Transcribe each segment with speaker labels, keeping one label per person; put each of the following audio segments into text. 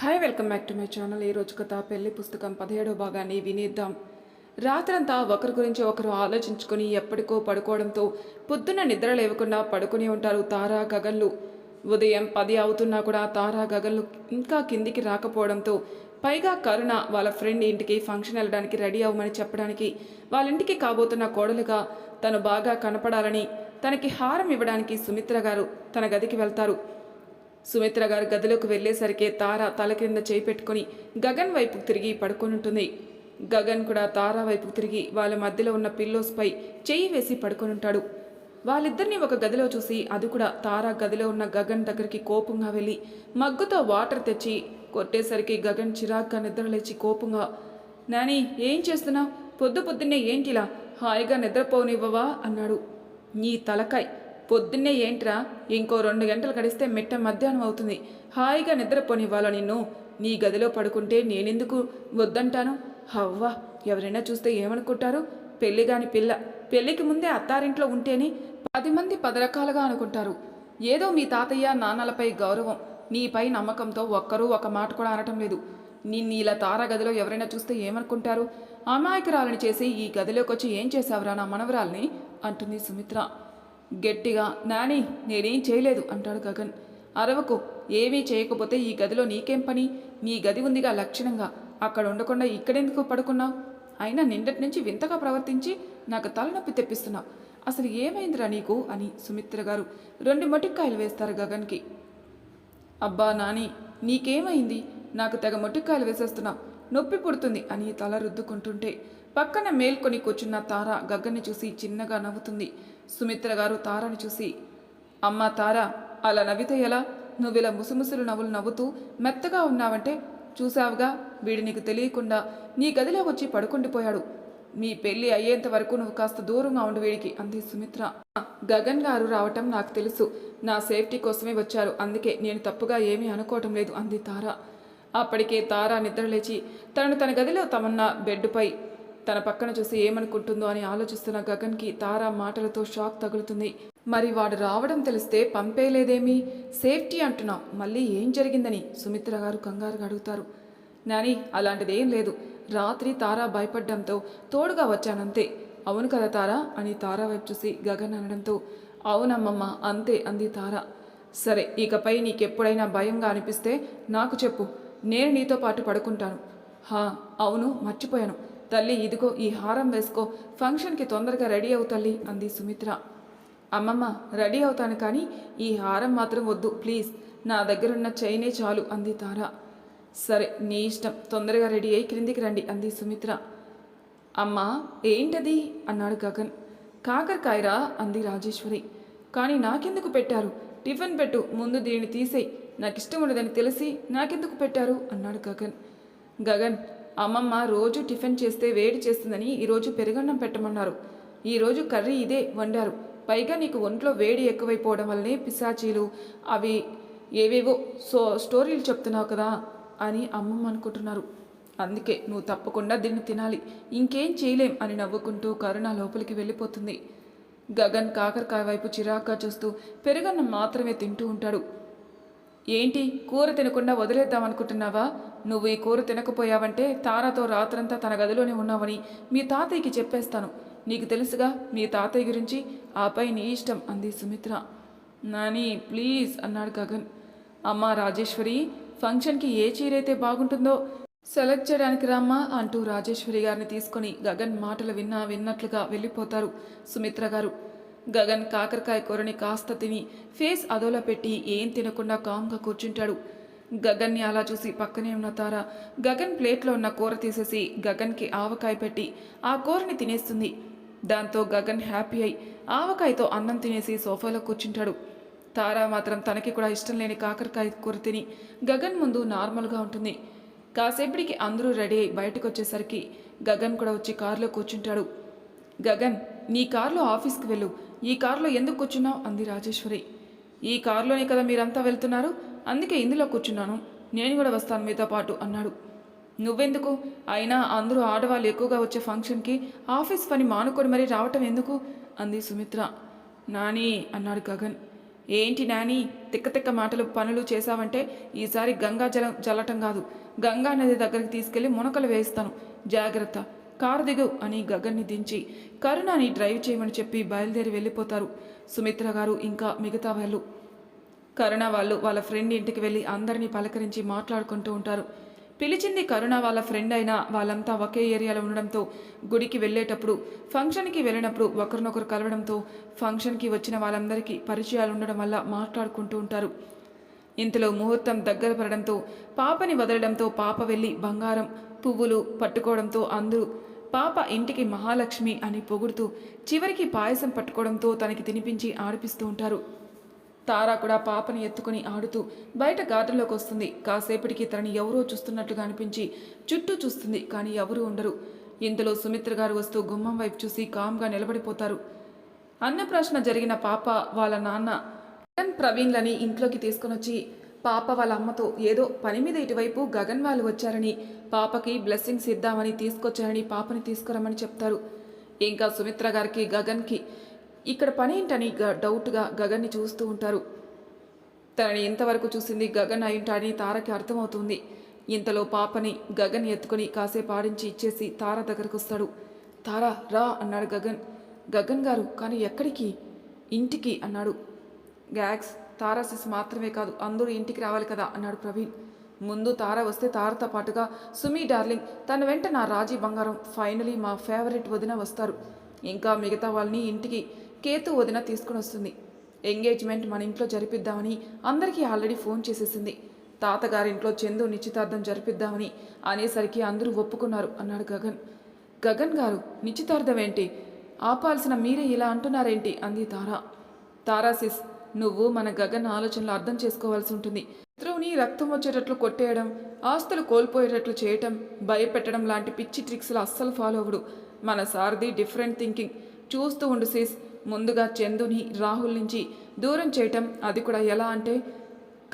Speaker 1: Hi welcome back to my channel ఈ రోజు కథ పెళ్ళి పుస్తకం పదిహేడో భాగాన్ని వినేద్దాం. రాత్రంతా ఒకరి గురించి ఒకరు ఆలోచించుకొని ఎప్పటికో పడుకోవడంతో పొద్దున్న నిద్ర లేవకుండా పడుకుని ఉంటారు తారా గగన్లు. ఉదయం పది అవుతున్నా కూడా తారా గగన్లు ఇంకా కిందికి రాకపోవడంతో పైగా కరుణ వాళ్ళ ఫ్రెండ్ ఇంటికి ఫంక్షన్ వెళ్ళడానికి రెడీ అవ్వమని చెప్పడానికి వాళ్ళ ఇంటికి కాబోతున్న కోడలుగా తను బాగా కనపడాలని తనకి హారం ఇవ్వడానికి సుమిత్ర గారు తన గదికి వెళ్తారు. సుమిత్ర గారు గదిలోకి వెళ్ళేసరికి తార తల క్రింద చేయి పెట్టుకుని గగన్ వైపుకు తిరిగి పడుకొనుంటుంది. గగన్ కూడా తార వైపుకు తిరిగి వాళ్ళ మధ్యలో ఉన్న పిల్లోస్పై చేయి వేసి పడుకొనుంటాడు. వాళ్ళిద్దరిని ఒక గదిలో చూసి అది కూడా తారా గదిలో ఉన్న గగన్ దగ్గరికి కోపంగా వెళ్ళి మగ్గుతో వాటర్ తెచ్చి కొట్టేసరికి గగన్ చిరాగ్గా నిద్రలేచి కోపంగా నాని ఏం చేస్తున్నావు? పొద్దు పొద్దున్నే ఏంటిలా? హాయిగా నిద్రపోనివ్వవా? అన్నాడు. నీ తలకాయ్ పొద్దున్నే ఏంట్రా? ఇంకో రెండు గంటలు గడిస్తే మిట్ట మధ్యాహ్నం అవుతుంది. హాయిగా నిద్రపోనివ్వాలా నిన్ను? నీ గదిలో పడుకుంటే నేనెందుకు? వద్దంటాను. హవ్వా ఎవరైనా చూస్తే ఏమనుకుంటారు? పెళ్ళి కాని పిల్ల. పెళ్ళికి ముందే అత్తారింట్లో ఉంటేనే పది మంది పది రకాలుగా అనుకుంటారు. ఏదో మీ తాతయ్య నాన్నలపై గౌరవం. నీపై నమ్మకంతో ఒక్కరూ ఒక మాట కూడా అనటం లేదు. నిన్ను ఇలా తారాగదిలో ఎవరైనా చూస్తే ఏమనుకుంటారు? అమాయకురాలని చేసి ఈ గదిలోకి వచ్చి ఏం చేశావురా నా మనవరాల్ని? అంటుంది సుమిత్ర. గట్టిగా నాని నేనేం చేయలేదు అంటాడు గగన్. అరవకు ఏమీ చేయకపోతే ఈ గదిలో నీకేం పని? నీ గది ఉందిగా లక్షణంగా. అక్కడ ఉండకుండా ఇక్కడెందుకు పడుకున్నావు? అయినా నిన్నటి నుంచి వింతగా ప్రవర్తించి నాకు తలనొప్పి తెప్పిస్తున్నావు. అసలు ఏమైందిరా నీకు? అని సుమిత్ర గారు రెండు మొటిక్కాయలు వేస్తారు గగన్కి. అబ్బా నాని నీకేమైంది? నాకు తెగ మొటిక్కాయలు వేసేస్తున్నావు. నొప్పి పుడుతుంది అని తల రుద్దుకుంటుంటే పక్కన మేల్కొని కూర్చున్న తార గగ్గని చూసి చిన్నగా నవ్వుతుంది. సుమిత్ర గారు తారని చూసి అమ్మా తార అలా నవ్వితే ఎలా? నువ్విలా ముసుముసులు నవ్వులు నవ్వుతూ మెత్తగా ఉన్నావంటే చూసావుగా వీడు నీకు తెలియకుండా నీ గదిలో వచ్చి పడుకుండిపోయాడు మీ పెళ్ళి అయ్యేంత వరకు నువ్వు కాస్త దూరంగా ఉండు వీడికి అంది సుమిత్ర. గగన్ గారు రావటం నాకు తెలుసు. నా సేఫ్టీ కోసమే వచ్చారు. అందుకే నేను తప్పుగా ఏమీ అనుకోవటం లేదు అంది తార. అప్పటికే తార నిద్రలేచి తనను తన గదిలో తమన్న బెడ్డుపై తన పక్కన చూసి ఏమనుకుంటుందో అని ఆలోచిస్తున్న గగన్కి తారా మాటలతో షాక్ తగులుతుంది. మరి వాడు రావడం తెలిస్తే పంపేలేదేమి? సేఫ్టీ అంటున్నాం మళ్ళీ ఏం జరిగిందని సుమిత్ర గారు కంగారుగా అడుగుతారు. నాని అలాంటిదేం లేదు. రాత్రి తారా భయపడ్డంతో తోడుగా వచ్చానంతే. అవును కదా తారా? అని తారా వైపు చూసి గగన్ అనడంతో. అవునమ్మమ్మ అంతే అంది తారా. సరే ఇకపై నీకెప్పుడైనా భయంగా అనిపిస్తే నాకు చెప్పు. నేను నీతో పాటు పడుకుంటాను. హా అవును మర్చిపోయాను. తల్లి ఇదిగో ఈ హారం వేసుకో. ఫంక్షన్కి తొందరగా రెడీ అవు తల్లి అంది సుమిత్ర. అమ్మమ్మ రెడీ అవుతాను కానీ ఈ హారం మాత్రం వద్దు ప్లీజ్. నా దగ్గరున్న చైనే చాలు అంది తార. సరే నీ ఇష్టం. తొందరగా రెడీ అయ్యి క్రిందికి రండి అంది సుమిత్ర. అమ్మా ఏంటది? అన్నాడు గగన్. కాకరకాయరా? అంది రాజేశ్వరి. కానీ నాకెందుకు పెట్టారు? టిఫిన్ పెట్టు ముందు దీన్ని తీసేయి. నాకు ఇష్టం ఉండదని తెలిసి నాకెందుకు పెట్టారు? అన్నాడు గగన్. గగన్ అమ్మమ్మ రోజు టిఫిన్ చేస్తే వేడి చేస్తుందని ఈరోజు పెరుగన్నం పెట్టమన్నారు. ఈరోజు కర్రీ ఇదే వండారు. పైగా నీకు ఒంట్లో వేడి ఎక్కువైపోవడం వల్లనే పిశాచీలు అవి ఏవేవో సో స్టోరీలు చెప్తున్నావు కదా అని అమ్మమ్మ అనుకుంటున్నారు. అందుకే నువ్వు తప్పకుండా దీన్ని తినాలి. ఇంకేం చేయలేం అని నవ్వుకుంటూ కరుణ లోపలికి వెళ్ళిపోతుంది. గగన్ కాకరకాయ వైపు చిరాగ్గా చూస్తూ పెరుగన్నం మాత్రమే తింటూ ఉంటాడు. ఏంటి? కూర తినకుండా వదిలేద్దాం అనుకుంటున్నావా? నువ్వు ఈ కూర తినకపోయావంటే తారాతో రాత్రంతా తన గదిలోనే ఉన్నావని మీ తాతయ్యకి చెప్పేస్తాను. నీకు తెలుసుగా మీ తాతయ్య గురించి ఆపై నీ ఇష్టం అంది సుమిత్ర. నాని ప్లీజ్ అన్నాడు గగన్. అమ్మా రాజేశ్వరి ఫంక్షన్కి ఏ చీరైతే బాగుంటుందో సెలెక్ట్ చేయడానికి రామ్మా అంటూ రాజేశ్వరి గారిని తీసుకొని గగన్ మాటలు విన్నా విన్నట్లుగా వెళ్ళిపోతారు సుమిత్ర గారు. గగన్ కాకరకాయ కూరని కాస్త తిని ఫేస్ అదోలా పెట్టి ఏం తినకుండా కామ్గా కూర్చుంటాడు. గగన్ని అలా చూసి పక్కనే ఉన్న తార గగన్ ప్లేట్లో ఉన్న కూర తీసేసి గగన్కి ఆవకాయ పెట్టి ఆ కూరని తినేస్తుంది. దాంతో గగన్ హ్యాపీ అయి ఆవకాయతో అన్నం తినేసి సోఫాలో కూర్చుంటాడు. తారా మాత్రం తనకి కూడా ఇష్టం లేని కాకరకాయ కూర తిని గగన్ ముందు నార్మల్గా ఉంటుంది. కాసేపటికి అందరూ రెడీ అయి బయటకు వచ్చేసరికి గగన్ కూడా వచ్చి కారులో కూర్చుంటాడు. గగన్ నీ కారులో ఆఫీస్కి వెళ్ళు. ఈ కారులో ఎందుకు కూర్చున్నావు? అంది రాజేశ్వరి. ఈ కారులోనే కదా మీరంతా వెళ్తున్నారు? అందుకే ఇందులో కూర్చున్నాను. నేను కూడా వస్తాను మీతో పాటు అన్నాడు. నువ్వెందుకు? అయినా అందరూ ఆడవాళ్ళు ఎక్కువగా వచ్చే ఫంక్షన్కి ఆఫీస్ పని మానుకొని మరీ రావటం ఎందుకు? అంది సుమిత్ర. నాని అన్నాడు గగన్. ఏంటి నాని తిక్క తిక్క మాటలు పనులు చేశావంటే ఈసారి గంగా జలం జల్లటం కాదు. గంగా నది దగ్గరికి తీసుకెళ్ళి మునకలు వేయిస్తాను. జాగ్రత్త. కారు దిగు అని గగన్ని దించి కరుణాని డ్రైవ్ చేయమని చెప్పి బయలుదేరి వెళ్ళిపోతారు. సుమిత్ర గారు ఇంకా మిగతా వాళ్ళు. కరుణ వాళ్ళు వాళ్ళ ఫ్రెండ్ ఇంటికి వెళ్ళి అందరినీ పలకరించి మాట్లాడుకుంటూ ఉంటారు. పిలిచింది కరుణ వాళ్ళ ఫ్రెండ్ అయినా వాళ్ళంతా ఒకే ఏరియాలో ఉండడంతో గుడికి వెళ్ళేటప్పుడు ఫంక్షన్కి వెళ్ళినప్పుడు ఒకరినొకరు కలవడంతో ఫంక్షన్కి వచ్చిన వాళ్ళందరికీ పరిచయాలు ఉండడం వల్ల మాట్లాడుకుంటూ ఉంటారు. ఇంతలో ముహూర్తం దగ్గర పడడంతో పాపని వదలడంతో పాప వెళ్ళి బంగారం పువ్వులు పట్టుకోవడంతో అందరూ పాప ఇంటికి మహాలక్ష్మి అని పొగుడుతూ చివరికి పాయసం పట్టుకోవడంతో తనకి తినిపించి ఆడిపిస్తూ ఉంటారు. తారా కూడా పాపని ఎత్తుకుని ఆడుతూ బయట గార్డెన్లోకి వస్తుంది. కాసేపటికి తనని ఎవరో చూస్తున్నట్లుగా అనిపించి చుట్టూ చూస్తుంది కానీ ఎవరూ ఉండరు. ఇంతలో సుమిత్ర గారు వస్తూ గుమ్మం వైపు చూసి కామ్గా నిలబడిపోతారు. అన్నప్రాశన జరిగిన పాప వాళ్ళ నాన్న ప్రవీణ్లని ఇంట్లోకి తీసుకొనొచ్చి పాప వాళ్ళ అమ్మతో ఏదో పని మీద ఇటువైపు గగన్ వాళ్ళు వచ్చారని పాపకి బ్లెస్సింగ్స్ ఇద్దామని తీసుకొచ్చారని పాపని తీసుకురమ్మని చెప్తారు. ఇంకా సుమిత్ర గారికి గగన్కి ఇక్కడ పని ఏంటని గ- డౌట్గా గగన్ని చూస్తూ ఉంటారు. తనని ఇంతవరకు చూసింది గగన్ అయింటాడని తారకి అర్థమవుతుంది. ఇంతలో పాపని గగన్ ఎత్తుకొని కాసేపు ఆడించి ఇచ్చేసి తార దగ్గరకు వస్తాడు తారా రా అన్నాడు గగన్. గగన్ గారు కానీ ఎక్కడికి? ఇంటికి అన్నాడు. గ్యాక్స్ తారాసిస్ మాత్రమే కాదు అందరూ ఇంటికి రావాలి కదా అన్నాడు ప్రవీణ్. ముందు తార వస్తే తారతో పాటుగా సుమి డార్లింగ్ తన వెంట నా రాజీ బంగారం ఫైనలీ మా ఫేవరెట్ వదిన వస్తారు. ఇంకా మిగతా వాళ్ళని ఇంటికి కేతు వదిన తీసుకుని వస్తుంది. ఎంగేజ్మెంట్ మన ఇంట్లో జరిపిద్దామని అందరికీ ఆల్రెడీ ఫోన్ చేసేసింది. తాతగారింట్లో చందు నిశ్చితార్థం జరిపిద్దామని అనేసరికి అందరూ ఒప్పుకున్నారు అన్నాడు గగన్. గగన్ గారు నిశ్చితార్థం ఏంటి? ఆపాల్సిన మీరే ఇలా అంటున్నారేంటి? అంది తారా. తారాసిస్ నువ్వు మన గగన్ ఆలోచనలు అర్థం చేసుకోవాల్సి ఉంటుంది. శత్రువుని రక్తం వచ్చేటట్లు కొట్టేయడం ఆస్తులు కోల్పోయేటట్లు చేయటం భయపెట్టడం లాంటి పిచ్చి ట్రిక్స్లు అస్సలు ఫాలో అవ్వడు. మన సారథి డిఫరెంట్ థింకింగ్. చూస్తూ ఉండు సీస్. ముందుగా చందుని రాహుల్ నుంచి దూరం చేయటం అది కూడా ఎలా అంటే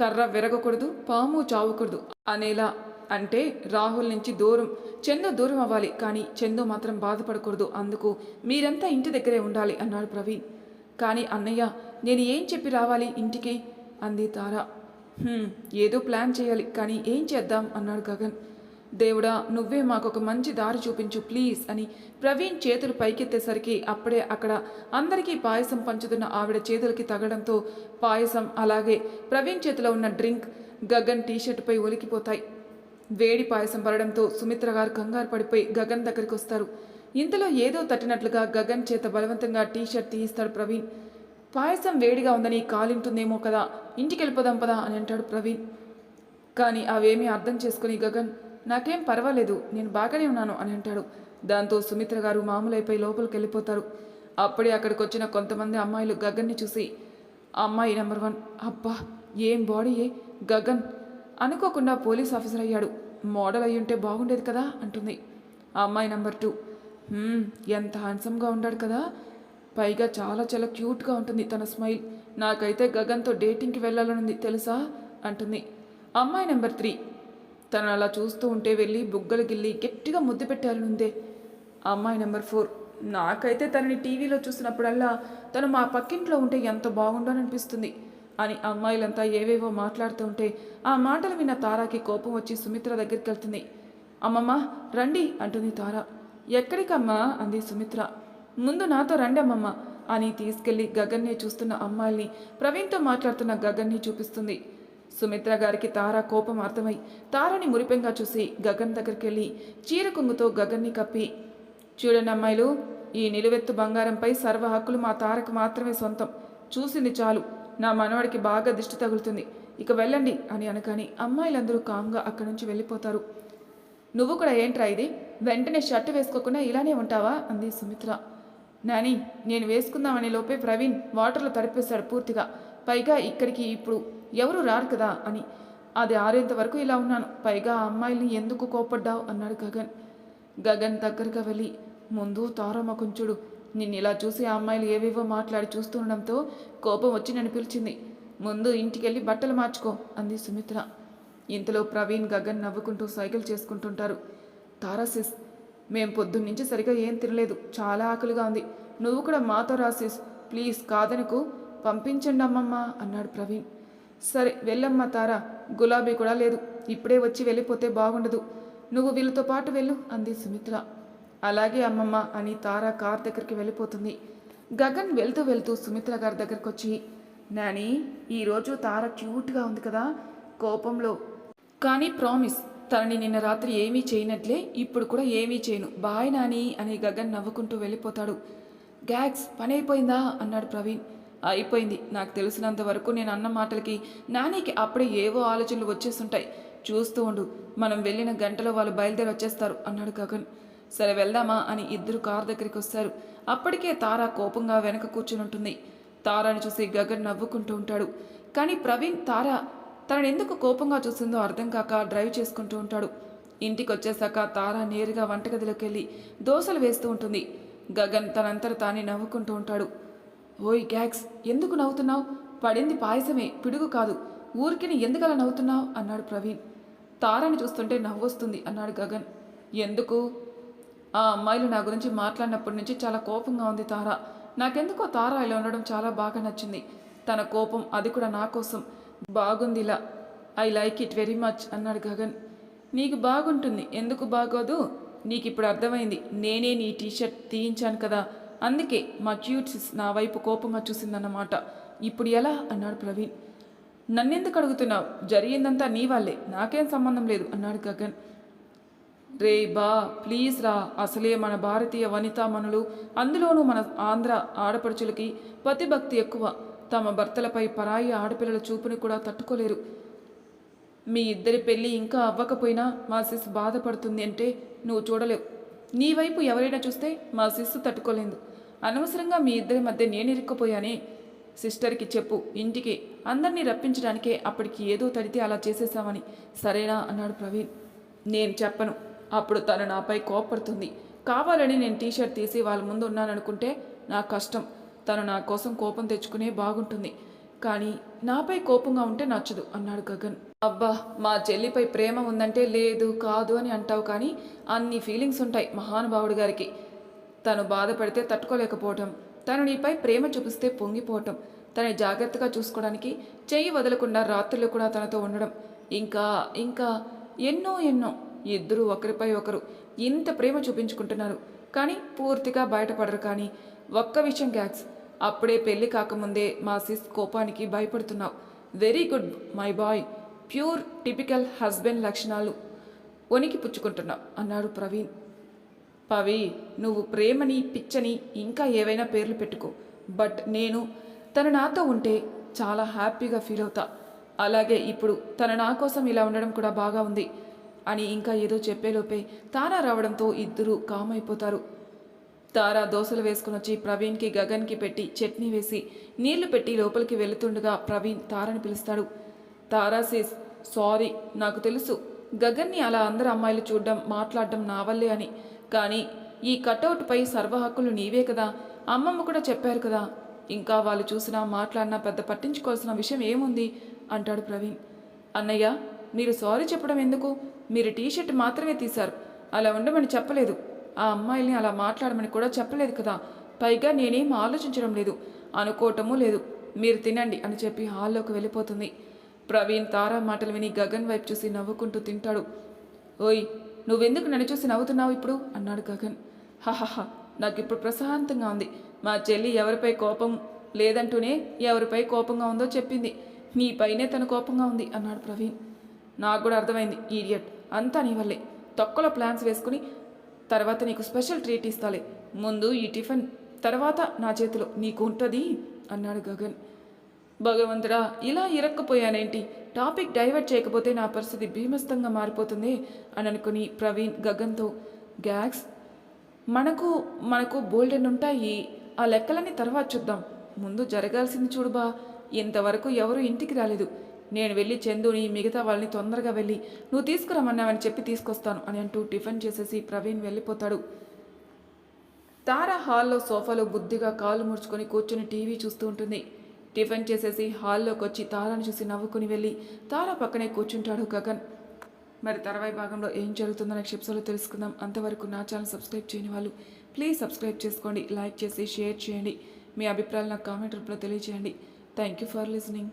Speaker 1: కర్ర విరగకూడదు పాము చావకూడదు అనేలా అంటే రాహుల్ నుంచి దూరం చందు దూరం అవ్వాలి కానీ చందు మాత్రం బాధపడకూడదు. అందుకు మీరంతా ఇంటి దగ్గరే ఉండాలి అన్నాడు ప్రవీణ్. కానీ అన్నయ్య నేను ఏం చెప్పి రావాలి ఇంటికి? అంది తార. ఏదో ప్లాన్ చేయాలి కానీ ఏం చేద్దాం? అన్నాడు గగన్. దేవుడా నువ్వే మాకు ఒక మంచి దారి చూపించు ప్లీజ్ అని ప్రవీణ్ చేతులు పైకెత్తేసరికి అప్పుడే అక్కడ అందరికీ పాయసం పంచుతున్న ఆవిడ చేతులకి తగడంతో పాయసం అలాగే ప్రవీణ్ చేతిలో ఉన్న డ్రింక్ గగన్ టీషర్టుపై ఒలికిపోతాయి. వేడి పాయసం పడడంతో సుమిత్ర గారు కంగారు పడిపోయి గగన్ దగ్గరికి వస్తారు ఇంతలో ఏదో తట్టినట్లుగా గగన్ చేత బలవంతంగా టీషర్ట్ తీయిస్తాడు ప్రవీణ్. పాయసం వేడిగా ఉందని కాలింటుందేమో కదా ఇంటికి వెళ్ళిపోదాం పదా అని అంటాడు ప్రవీణ్. కానీ అవేమీ అర్థం చేసుకుని గగన్ నాకేం పర్వాలేదు నేను బాగానే ఉన్నాను అని అంటాడు. దాంతో సుమిత్ర గారు మామూలైపోయి లోపలికి వెళ్ళిపోతారు అప్పుడే అక్కడికి వచ్చిన కొంతమంది అమ్మాయిలు గగన్ని చూసి అమ్మాయి నెంబర్ వన్ అబ్బా ఏం బాడీయే గగన్ అనుకోకుండా పోలీస్ ఆఫీసర్ అయ్యాడు మోడల్ అయి ఉంటే బాగుండేది కదా అంటుంది. ఆ అమ్మాయి నెంబర్ టూ. ఎంత హ్యాండ్సమ్గా ఉన్నాడు కదా. పైగా చాలా చాలా క్యూట్గా ఉంటుంది తన స్మైల్ నాకైతే గగన్తో డేటింగ్కి వెళ్ళాలనుంది తెలుసా? అంటుంది. అమ్మాయి నెంబర్ త్రీ తను అలా చూస్తూ ఉంటే వెళ్ళి బుగ్గలు గిల్లి గట్టిగా ముద్దు పెట్టాలనుందే అమ్మాయి నెంబర్ ఫోర్ నాకైతే తనని టీవీలో చూసినప్పుడల్లా తను మా పక్కింట్లో ఉంటే ఎంత బాగుండోననిపిస్తుంది అని అమ్మాయిలంతా ఏవేవో మాట్లాడుతూ ఉంటే ఆ మాటలు విన్న తారాకి కోపం వచ్చి సుమిత్ర దగ్గరికి వెళ్తుంది. అమ్మమ్మ రండి అంటుంది తారా. ఎక్కడికమ్మా? అంది సుమిత్ర. ముందు నాతో రండి అమ్మమ్మ అని తీసుకెళ్ళి గగన్నే చూస్తున్న అమ్మాయిల్ని ప్రవీణ్తో మాట్లాడుతున్న గగన్ని చూపిస్తుంది. సుమిత్ర గారికి తార కోపం అర్థమై తారని మురిపెంగా చూసి గగన్ దగ్గరికి వెళ్ళి చీర కొంగుతో గగన్ని కప్పి చూడండి అమ్మాయిలు ఈ నిలువెత్తు బంగారంపై సర్వ హక్కులు మా తారకు మాత్రమే సొంతం. చూసింది చాలు. నా మనవడికి బాగా దిష్టి తగులుతుంది. ఇక వెళ్ళండి అని అనగాని అమ్మాయిలందరూ కామ్గా అక్కడి నుంచి వెళ్ళిపోతారు. నువ్వు కూడా ఏంట్రా ఇది? వెంటనే షర్ట్ వేసుకోకుండా ఇలానే ఉంటావా? అంది సుమిత్ర. నాని నేను వేసుకుందామనే లోపే ప్రవీణ్ వాటర్లో తడిపేశాడు పూర్తిగా. పైగా ఇక్కడికి ఇప్పుడు ఎవరు రారు కదా అని. అది ఆరేంత వరకు ఇలా ఉన్నాను. పైగా ఆ అమ్మాయిల్ని ఎందుకు కోపడ్డావు అన్నాడు గగన్. గగన్ దగ్గరగా వెళ్ళి ముందు తారమ్మ కొంచుడు నిన్ను ఇలా చూసి ఆ అమ్మాయిలు ఏవేవో మాట్లాడి చూస్తుండడంతో కోపం వచ్చి నన్ను పిలిచింది. ముందు ఇంటికెళ్ళి బట్టలు మార్చుకో అంది సుమిత్ర. ఇంతలో ప్రవీణ్ గగన్ నవ్వుకుంటూ సైకిల్ చేసుకుంటుంటారు. తారాసిస్ మేం పొద్దున్నుంచి సరిగా ఏం తినలేదు. చాలా ఆకలిగా ఉంది. నువ్వు కూడా మాతో రాసిస్ ప్లీజ్ కాదనుకు పంపించండి అమ్మమ్మ అన్నాడు ప్రవీణ్. సరే వెళ్ళమ్మా తారా. గులాబీ కూడా లేదు. ఇప్పుడే వచ్చి వెళ్ళిపోతే బాగుండదు. నువ్వు వీళ్ళతో పాటు వెళ్ళు అంది సుమిత్ర. అలాగే అమ్మమ్మ అని తారా కార్ దగ్గరికి వెళ్ళిపోతుంది. గగన్ వెళ్తూ వెళ్తూ సుమిత్ర గారి దగ్గరకు వచ్చి నాని ఈరోజు తార క్యూట్గా ఉంది కదా. కోపంలో కానీ ప్రామిస్ తనని నిన్న రాత్రి ఏమీ చేయనట్లే ఇప్పుడు కూడా ఏమీ చేయను. బాయ్ నాని అని గగన్ నవ్వుకుంటూ వెళ్ళిపోతాడు. గ్యాగ్స్ పని అయిపోయిందా అన్నాడు ప్రవీణ్. అయిపోయింది. నాకు తెలిసినంత వరకు నేను అన్న మాటలకి నానికి అప్పుడే ఏవో ఆలోచనలు వచ్చేస్తుంటాయి. చూస్తూ ఉండు. మనం వెళ్ళిన గంటలో వాళ్ళు బయలుదేరి వచ్చేస్తారు అన్నాడు గగన్. సరే వెళ్దామా? అని ఇద్దరు కారు దగ్గరికి వస్తారు. అప్పటికే తార కోపంగా వెనక కూర్చుని ఉంటుంది. తారాని చూసి గగన్ నవ్వుకుంటూ ఉంటాడు. కానీ ప్రవీణ్ తారా తనని ఎందుకు కోపంగా చూసిందో అర్థం కాక డ్రైవ్ చేసుకుంటూ ఉంటాడు. ఇంటికి వచ్చేసాక తార నేరుగా వంటగదిలోకి వెళ్ళి దోశలు వేస్తూ ఉంటుంది. గగన్ తనంతట తానే నవ్వుకుంటూ ఉంటాడు. ఓయ్ గ్యాగ్స్ ఎందుకు నవ్వుతున్నావు? పడింది పాయసమే పిడుగు కాదు. ఊరికిని ఎందుకలా నవ్వుతున్నావు? అన్నాడు ప్రవీణ్. తారని చూస్తుంటే నవ్వొస్తుంది అన్నాడు గగన్. ఎందుకు? ఆ అమ్మాయిలు నా గురించి మాట్లాడినప్పటి నుంచి చాలా కోపంగా ఉంది తార. నాకెందుకో తార ఇలా ఉండడం చాలా బాగా నచ్చింది. తన కోపం అది కూడా నా కోసం. బాగుందిలా. I like it very much అన్నాడు గగన్. నీకు బాగుంటుంది. ఎందుకు బాగోదు? నీకు ఇప్పుడు అర్థమైంది. నేనే నీ టీషర్ట్ తీయించాను కదా. అందుకే మా క్యూట్ నా వైపు కోపంగా చూసిందన్నమాట. ఇప్పుడు ఎలా? అన్నాడు ప్రవీణ్. నన్నెందుకు అడుగుతున్నావు? జరిగిందంతా నీ వాళ్ళే. నాకేం సంబంధం లేదు అన్నాడు గగన్. రే బా ప్లీజ్ రా. అసలే మన భారతీయ వనితామణులు అందులోనూ మన ఆంధ్ర ఆడపడుచులకి పతిభక్తి ఎక్కువ. తమ భర్తలపై పరాయి ఆడపిల్లల చూపుని కూడా తట్టుకోలేరు. మీ ఇద్దరి పెళ్ళి ఇంకా అవ్వకపోయినా మా సిస్ బాధపడుతుంది అంటే నువ్వు చూడలేవు. నీ వైపు ఎవరైనా చూస్తే మా సిస్సు తట్టుకోలేదు. అనవసరంగా మీ ఇద్దరి మధ్య నేను ఇరుక్కుపోయానే. సిస్టర్కి చెప్పు ఇంటికి అందరినీ రప్పించడానికే అప్పటికి ఏదో తడితే అలా చేసేసామని. సరేనా? అన్నాడు ప్రవీణ్. నేను చెప్పను. అప్పుడు తను నాపై కోపడుతుంది కావాలని నేను టీషర్ట్ తీసి వాళ్ళ ముందు ఉన్నాననుకుంటే నా కష్టం. తను నా కోసం కోపం తెచ్చుకునే బాగుంటుంది. కానీ నాపై కోపంగా ఉంటే నచ్చదు అన్నాడు గగన్. అబ్బా మా చెల్లిపై ప్రేమ ఉందంటే లేదు కాదు అని అంటావు కానీ అన్ని ఫీలింగ్స్ ఉంటాయి మహానుభావుడు గారికి. తను బాధపడితే తట్టుకోలేకపోవటం తను నీపై ప్రేమ చూపిస్తే పొంగిపోవటం తనని జాగ్రత్తగా చూసుకోవడానికి చెయ్యి వదలకుండా రాత్రులు కూడా తనతో ఉండడం. ఇంకా ఇంకా ఎన్నో ఎన్నో ఇద్దరు ఒకరిపై ఒకరు ఇంత ప్రేమ చూపించుకుంటున్నారు. కానీ పూర్తిగా బయటపడరు కానీ ఒక్క విషయం గ్యాక్స్ అప్పుడే పెళ్ళి కాకముందే మా సిస్ కోపానికి భయపడుతున్నావు. Very good my boy. Pure typical husband లక్షణాలు వణికి పుచ్చుకుంటున్నావు అన్నాడు ప్రవీణ్. పవి నువ్వు ప్రేమని పిచ్చని ఇంకా ఏవైనా పేర్లు పెట్టుకో. బట్ నేను తను నాతో ఉంటే చాలా హ్యాపీగా ఫీల్ అవుతా. అలాగే ఇప్పుడు తన నా కోసం ఇలా ఉండడం కూడా బాగా ఉంది అని ఇంకా ఏదో చెప్పేలోపే తారా రావడంతో ఇద్దరూ కామ్ అయిపోతారు. తారా దోశలు వేసుకుని వచ్చి ప్రవీణ్కి గగన్కి పెట్టి చట్నీ వేసి నీళ్ళు పెట్టి లోపలికి వెళుతుండగా ప్రవీణ్ తారని పిలుస్తాడు. తారా సారీ నాకు తెలుసు. గగన్ని అలా అందరు అమ్మాయిలు చూడడం మాట్లాడడం నా వల్లే అని. కానీ ఈ కటౌట్పై సర్వ హక్కులు నీవే కదా. అమ్మమ్మ కూడా చెప్పారు కదా. ఇంకా వాళ్ళు చూసినా మాట్లాడినా పెద్ద పట్టించుకోవాల్సిన విషయం ఏముంది? అంటాడు ప్రవీణ్. అన్నయ్య మీరు సారీ చెప్పడం ఎందుకు? మీరు టీషర్ట్ మాత్రమే తీశారు. అలా ఉండమని చెప్పలేదు. ఆ అమ్మాయిల్ని అలా మాట్లాడమని కూడా చెప్పలేదు కదా. పైగా నేనేం ఆలోచించడం లేదు. అనుకోవటమూ లేదు. మీరు తినండి అని చెప్పి హాల్లోకి వెళ్ళిపోతుంది. ప్రవీణ్ తారా మాటలు విని గగన్ వైపు చూసి నవ్వుకుంటూ తింటాడు. ఓయ్ నువ్వెందుకు నన్ను చూసి నవ్వుతున్నావు ఇప్పుడు? అన్నాడు గగన్. హహహ నాకు ఇప్పుడు ప్రశాంతంగా ఉంది. మా చెల్లి ఎవరిపై కోపం లేదంటూనే ఎవరిపై కోపంగా ఉందో చెప్పింది. నీపైనే తన కోపంగా ఉంది అన్నాడు ప్రవీణ్. నాకు కూడా అర్థమైంది ఈడియట్ అంతా నీ వల్లే. తొక్కలో ప్లాన్స్ వేసుకుని తర్వాత నీకు స్పెషల్ ట్రీట్ ఇస్తాలే. ముందు ఈ టిఫిన్ తర్వాత నా చేతిలో నీకు ఉంటుంది అన్నాడు గగన్. భగవంతుడా ఇలా ఇరక్కపోయానేంటి? టాపిక్ డైవర్ట్ చేయకపోతే నా పరిస్థితి భీమస్తంగా మారిపోతుంది అని అనుకుని ప్రవీణ్ గగన్తో గ్యాగ్స్ మనకు మనకు బోల్డెన్ ఉంటాయి. ఆ లెక్కలన్నీ తర్వాత చూద్దాం. ముందు జరగాల్సింది చూడుబా ఇంతవరకు ఎవరు ఇంటికి రాలేదు. నేను వెళ్ళి చందుని మిగతా వాళ్ళని తొందరగా వెళ్ళి. నువ్వు తీసుకురమ్మన్నావని చెప్పి తీసుకొస్తాను అని అంటూ టిఫిన్ చేసేసి ప్రవీణ్ వెళ్ళిపోతాడు. తార హాల్లో సోఫాలో బుద్ధిగా కాలు ముడుచుకొని కూర్చుని టీవీ చూస్తూ ఉంటుంది. టిఫిన్ చేసేసి హాల్లోకి వచ్చి తారాను చూసి నవ్వుకుని వెళ్ళి తార పక్కనే కూర్చుంటాడు గగన్. మరి తర్వాయి భాగంలో ఏం జరుగుతుందో క్షిప్సలో తెలుసుకుందాం. అంతవరకు నా ఛానల్ సబ్స్క్రైబ్ చేయని వాళ్ళు ప్లీజ్ సబ్స్క్రైబ్ చేసుకోండి లైక్ చేసి షేర్ చేయండి. మీ అభిప్రాయాలు నాకు కామెంట్ రూపంలో తెలియజేయండి. Thank you for listening